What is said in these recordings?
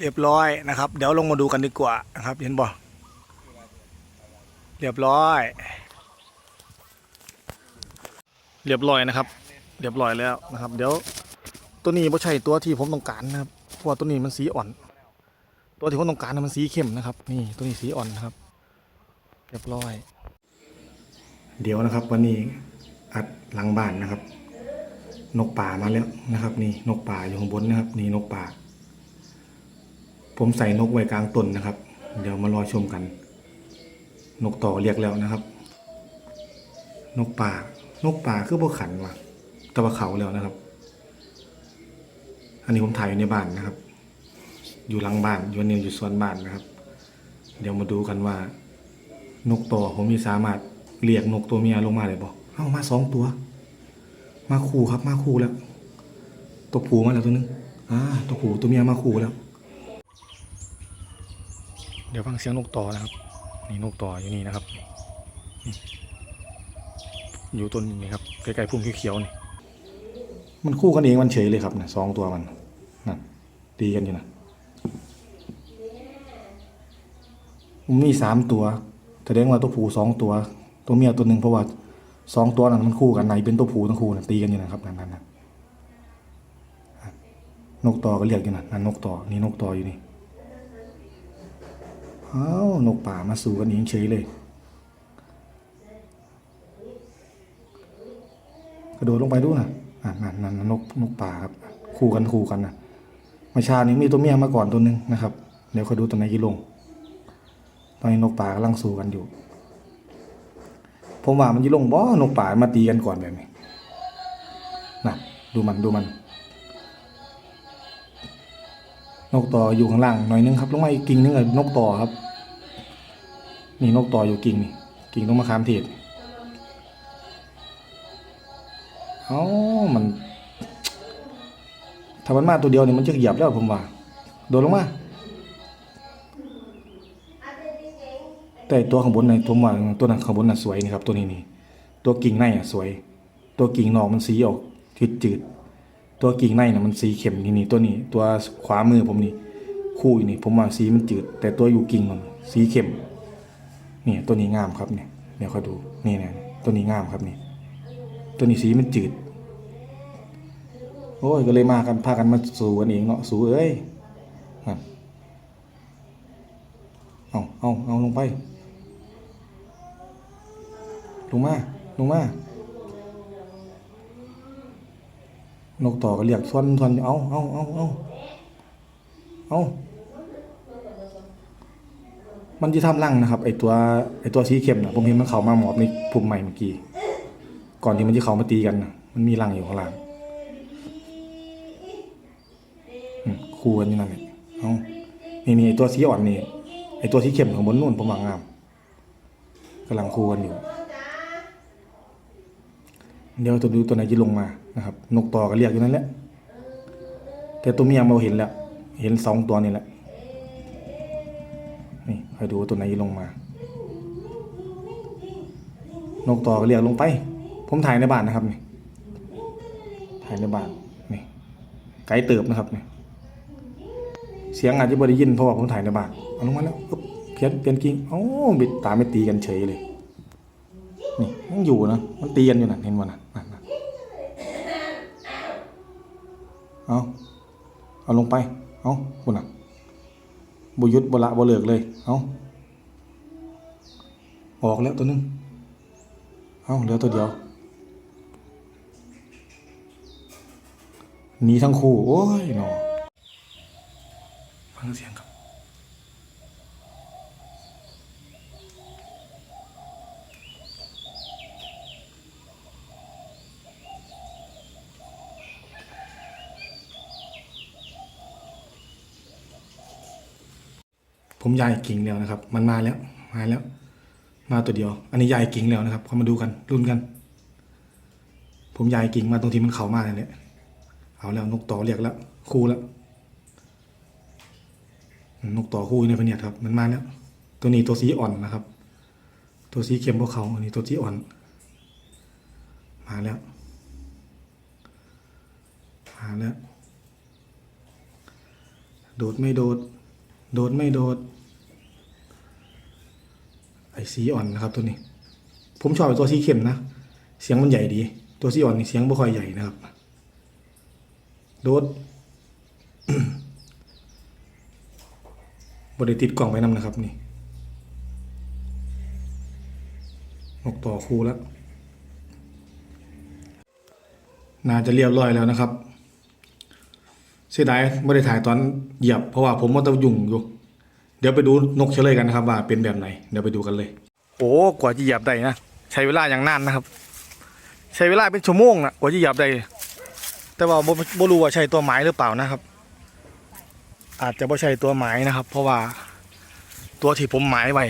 เรียบร้อยนะครับ เดี๋ยวลงมาดูกันดีกว่านะครับ เห็นบ่เรียบร้อย เรียบร้อยนะครับ เรียบร้อยแล้วนะครับ เดี๋ยวตัวนี้ไม่ใช่ตัวที่ผมต้องการนะครับเพราะว่าตัวนี้มันสีอ่อน ตัวที่ผมต้องการมันสีเข้มนะครับ นี่ตัวนี้สีอ่อนนะครับ เรียบร้อย เดี๋ยวนะครับ วันนี้อัดหลังบ้านนะครับ นกป่ามาแล้วนะครับ นี่นกป่าอยู่ข้างบนนะครับ นี่นกป่า ผมใส่นกไว้กลางต้นนะครับ เดี๋ยวมารอชมกัน นกต่อเรียกแล้วนะครับ นกป่านกป่าคือพวกขันว่ะตะวันเขาแล้วนะครับ อันนี้ผมถ่ายอยู่ในบ้านนะครับ อยู่หลังบ้านอยู่เนี่ยอยู่สวนบ้านนะครับ เดี๋ยวมาดูกันว่า นกต่อผมมีสามารถเรียกนกตัวเมียลงมาเลยบอกเอ้ามาสองตัว มาคู่ครับมาคู่แล้วตัวผูมาแล้วตัวนึงอ่าตัวผูตัวเมียมาคู่แล้ว เดี๋ยวฟังเสียงนกต่อนะครับ นี่นกต่ออยู่นี่นะครับ อยู่ต้นนี่ครับใกล้ๆพุ่มเขียวๆนี่ มันคู่กันเองมันเฉยเลยครับนะสองตัวมันนั่นตีกันอยู่นะมันมีสามตัวแสดงว่าตัวผู้สองตัว ตัวเมียตัวหนึ่งเพราะว่าสองตัวนั้นมันคู่กันไหนเป็นตัวผู้ทั้งคู่นะตีกันอยู่นะครับนั่นนั่นนั่นนกต่อก็เรียกอยู่นะนั่นนกต่อนี่นกต่ออยู่นี่ อ้าวนกป่ามาสู่กันเองเฉยเลย กระโดดลงไปดูนะอะนั่นนั่นนกนกป่าครับ คู่กันคู่กันนะมื่อเชานี้มีตัวเมียมาก่อนตัวหนึ่งนะครับ เดี๋ยวคอยดูตัวไหนกี่ลง ตอนนี้นกป่ากำลังสู้กันอยู่ ผมว่ามันยี่ลงบ่นกป่ามาตีกันก่อนแบบนี้นะดูมันดูมัน นกต่ออยู่ข้างล่างหน่อยนึงครับลงมาอีกกิ่งนึงกับนกต่อครับ นี่นกต่ออยู่กิ่งนี่กิ่งต้องมาคามเทศเอ้ามันถ้ามันมาตัวเดียวเนี่ยมันจะเหยียบแล้วผมว่าโดดลงมาแต่ตัวข้างบนในผมว่าตัวนั้นข้างบนน่ะสวยนี่ครับ ตัวนี้นี่ตัวกิ่งในอะสวย ตัวกิ่งนอกมันสีออกจืดจืด ตัวกิ่งในน่ะมันสีเข้มนี่นี่ตัวนี้ ตัวขวามือผมนี่คู่อยู่นี่ ผมว่าสีมันจืด แต่ตัวอยู่กิ่งมันสีเข้มเนี่ยตัวนี้งามครับเนี่ยเดี๋ยวค่อยดูนี่เนี่ยตัวนี้งามครับนี่ตัวนี้สีมันจืด โอ้ยก็เลยมากันพากันมาสู่กันเองเนาะสู่เอ้ยเอาเอาเอาลงไปลงมาลงมา นกต่อก็เรียกทวนทวนเอาเอาเอาเอาเอามันจะทำรังนะครับไอตัวไอตัวสีเข้มนะผมเห็นมันเข้ามาหมอบในปุ่มใหม่เมื่อกี้ก่อนที่มันจะเข้ามาตีกันนะมันมีรังอยู่ข้างล่างคู่กันอยู่นั่นแหละเอานี่นี่ไอตัวสีอ่อนนี่ไอตัวสีเข้มของบนนู่นผมว่างามกำลังคู่กันอยู่ เดี๋ยวจะดูตัวไหนจะลงมานะครับ นกต่อก็เรียกอยู่นั่นแหละ แต่ตัวเมียเราเห็นแล้ว เห็นสองตัวนี่แหละ นี่คอยดูว่าตัวไหนจะลงมา นกต่อก็เรียกลงไป ผมถ่ายในบ้านนะครับนี่ ถ่ายในบ้าน นี่ ไกลเติบนะครับนี่ เสียงอาจจะไม่ได้ยินเพราะว่าผมถ่ายในบ้าน เอาลงมาแล้วเพี้ยนเปลี่ยนกิ่งโอ้บิดตาไม่ตีกันเฉยเลย นี่ยังอยู่นะมันเตีกันอยู่นะเห็นบ่นะนั่นนะเอาเอาลงไป เอาคุณนะบุยุดบละบเลิกเลย เอาออกแล้วตัวนึงเอาเหลือตัวเดียวหนีทั้งคู่ โอ้ยหนอฟังเสียงครับ ผมยายกิ่งแล้วนะครับ มันมาแล้ว มาแล้ว มาตัวเดียว อันนี้ยายกิ่งแล้วนะครับเขามาดูกันรุ่นกัน ผมยายกิ่งมาตรงที่มันเข้ามาเลยเนี่ยเอาแล้วนกต่อเรียกแล้วคู่แล้วนกต่อคู่ในพเนียดครับ มันมาแล้ว ตัวนี้ตัวสีอ่อนนะครับ ตัวสีเข้มพวกเขาอันนี้ตัวสีอ่อน มาแล้ว มาแล้ว โดดไม่โดด โดดไม่โดด ไอ้สีอ่อนนะครับตัวนี้ ผมชอบตัวสีเข้มนะ เสียงมันใหญ่ดี ตัวสีอ่อนนี่เสียงไม่ค่อยใหญ่นะครับ โดดบริติดกล่องไว้นำนะครับนี่นกต่อคู่แล้ว น่าจะเรียบร้อยแล้วนะครับ เสียดายไม่ได้ถ่ายตอนเหยียบเพราะว่าผมมันต้องยุ่งอยู่ เดี๋ยวไปดูนกเฉลยกันนะครับ ว่าเป็นแบบไหน เดี๋ยวไปดูกันเลย โอ้กว่าจะเหยียบได้นะใช้เวลาอย่างนานนะครับ ใช้เวลาเป็นชั่วโมงนะกว่าจะเหยียบได้แต่ว่าบ่บ่รู้ว่าใช่ตัวหมายหรือเปล่านะครับ อาจจะไม่ใช่ตัวหมายนะครับ เพราะว่าตัวที่ผมหมายไว้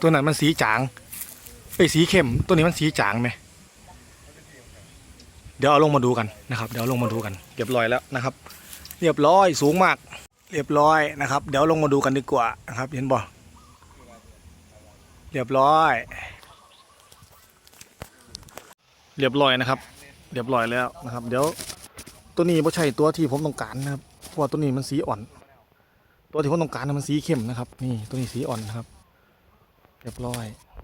ตัวนั้นมันสีจางไอ้สีเข้ม ตัวนี้มันสีจางไหมเดี๋ยวเอาลงมาดูกันนะครับ เดี๋ยวลงมาดูกันเรียบร้อยแล้วนะครับ เรียบร้อยสูงมาก เรียบร้อยนะครับ เดี๋ยวลงมาดูกันดีกว่านะครับ เห็นบ่เรียบร้อย เรียบร้อยนะครับ เรียบร้อยแล้วนะครับ เดี๋ยวตัวนี้ไม่ใช่ตัวที่ผมต้องการนะครับเพราะว่าตัวนี้มันสีอ่อน ตัวที่ผมต้องการมันสีเข้มนะครับ นี่ตัวนี้สีอ่อนนะครับ เรียบร้อย